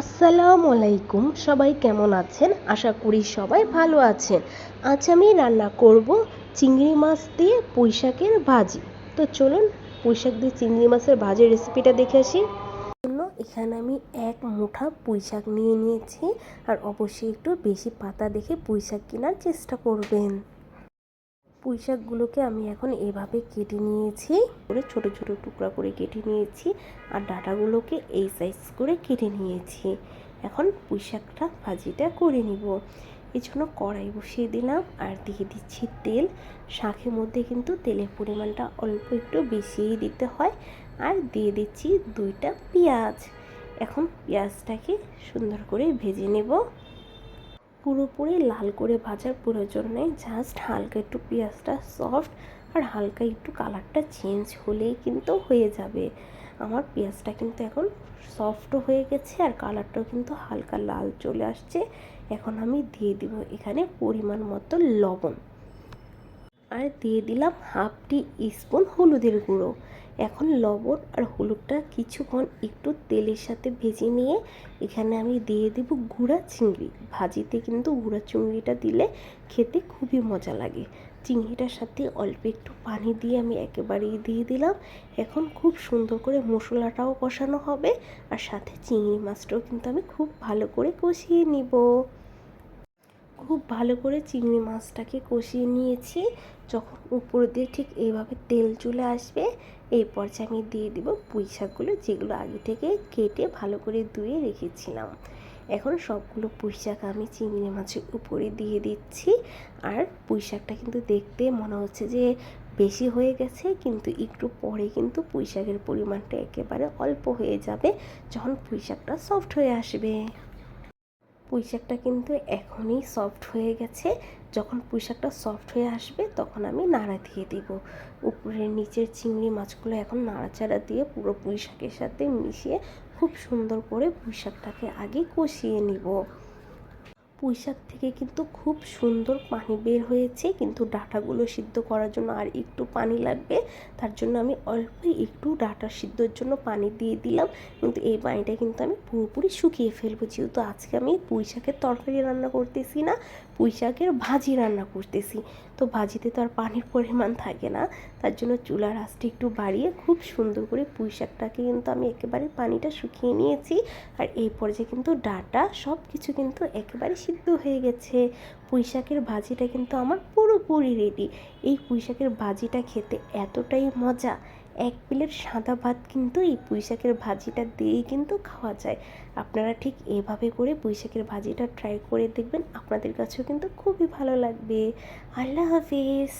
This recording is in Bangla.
আসসালামু আলাইকুম, সবাই কেমন আছেন? আশা করি সবাই ভালো আছেন। আজ আমি রান্না করব চিংড়ি মাছ দিয়ে পুঁই শাকের ভাজি। তো চলুন পুঁই শাক দিয়ে চিংড়ি মাছের ভাজির রেসিপিটা দেখে আসি। জন্য এখানে আমি এক মুঠা পুঁই শাক নিয়ে নিয়েছি। আর অবশ্যই একটু বেশি পাতা দেখে পুঁই শাক কেনার চেষ্টা করবেন। পুঁই শাকগুলোকে আমি এখন এভাবে কেটে নিয়েছি। করে ছোট ছোট টুকরা করে কেটে নিয়েছি আর ডাটাগুলোকে এই সাইজ করে কেটে নিয়েছি। এখন পুঁই শাকটা ভাজিটা করে নিব। এই জন্য কড়াই বসিয়ে দিলাম আর দিয়ে দিচ্ছি তেল। শাকের মধ্যে কিন্তু তেলের পরিমাণটা অল্প একটু বেশিই দিতে হয়। আর দিয়ে দিচ্ছি দুইটা পেঁয়াজ। এখন পেঁয়াজটাকে সুন্দর করে ভেজে নেব। পুরোপুরি লাল করে ভাজার প্রয়োজন নেই জাস্ট হালকা একটু পেঁয়াজটা সফট আর হালকা একটু কালারটা চেঞ্জ হলেই কিন্তু হয়ে যাবে। আমার পেঁয়াজটা কিন্তু এখন সফটও হয়ে গেছে আর কালারটাও কিন্তু হালকা লাল চলে আসছে। এখন আমি দিয়ে দিব এখানে পরিমাণ মতো লবণ। আর দিয়ে দিলাম হাফ টি স্পুন হলুদের গুঁড়ো। এখন লবণ আর হলুদটা কিছুক্ষণ একটু তেলের সাথে ভেজে নিয়ে এখানে আমি দিয়ে দেব গুঁড়া চিংড়ি। ভাজিতে কিন্তু গুঁড়া চিংড়িটা দিলে খেতে খুবই মজা লাগে। চিংড়িটার সাথে অল্প একটু পানি দিয়ে আমি একেবারেই দিয়ে দিলাম। এখন খুব সুন্দর করে মশলাটাও কষানো হবে আর সাথে চিংড়ি মাছটাও কিন্তু আমি খুব ভালো করে কষিয়ে নিব। খুব ভালো করে চিংড়ি মাছটাকে কষিয়ে নিয়েছি। যখন উপর দিয়ে ঠিক এইভাবে তেল চলে আসবে এই পর্যায়ে আমি দিয়ে দেবো পুঁই শাকগুলো, যেগুলো আগে থেকে কেটে ভালো করে ধুয়ে রেখেছিলাম। এখন সবগুলো পুঁই শাক আমি চিংড়ি মাছের উপরে দিয়ে দিচ্ছি। আর পুঁই শাকটা কিন্তু দেখতে মনে হচ্ছে যে বেশি হয়ে গেছে, কিন্তু একটু পরে কিন্তু পুঁই শাকের পরিমাণটা একেবারে অল্প হয়ে যাবে, যখন পুঁই শাকটা সফট হয়ে আসবে। পুঁই শাকটা কিন্তু এখনই সফট হয়ে গেছে। যখন পুঁই শাকটা সফট হয়ে আসবে, তখন আমি নাড়া দিয়ে দিব। উপরের নিচের চিংড়ি মাছগুলো এখন নাড়াচাড়া দিয়ে পুরো পুঁই শাকের সাথে মিশিয়ে খুব সুন্দর করে পুঁই শাকটাকে আগে কষিয়ে নিব। পুঁই শাক থেকে কিন্তু খুব সুন্দর পানি বের হয়েছে। কিন্তু ডাটাগুলো সিদ্ধ করার জন্য আর একটু পানি লাগবে। তার জন্য আমি অল্প একটু ডাটা সিদ্ধর জন্য পানি দিয়ে দিলাম। কিন্তু এই পানিটা কিন্তু আমি পুরোপুরি শুকিয়ে ফেলব। যেহেতু আজকে আমি পুঁইশাকের তরকারি রান্না করতেছি না পুঁই শাকের ভাজি রান্না করতেছি। তো ভাজিতে তো আর পানির পরিমাণ থাকে না, তার জন্য চুলার আঁচটা একটু বাড়িয়ে খুব সুন্দর করে পুঁই শাকটাকে কিন্তু আমি একেবারে পানিটা শুকিয়ে নিয়েছি। আর এই পর্যায়ে কিন্তু ডাটা সব কিছু কিন্তু একেবারে সিদ্ধ হয়ে গেছে। পুঁই শাকের ভাজিটা কিন্তু আমার পুরোপুরি রেডি এই পুঁই শাকের ভাজিটা খেতে এতটাই মজা এক প্লেট সাদা ভাত কিন্তু এই পুঁইশাকের ভাজিটা দিয়েই কিন্তু খাওয়া যায়। আপনারা ঠিক এভাবে করে পুঁইশাকের ভাজিটা ট্রাই করে দেখবেন, আপনাদের কাছেও কিন্তু খুবই ভালো লাগবে। আল্লাহ হাফিজ।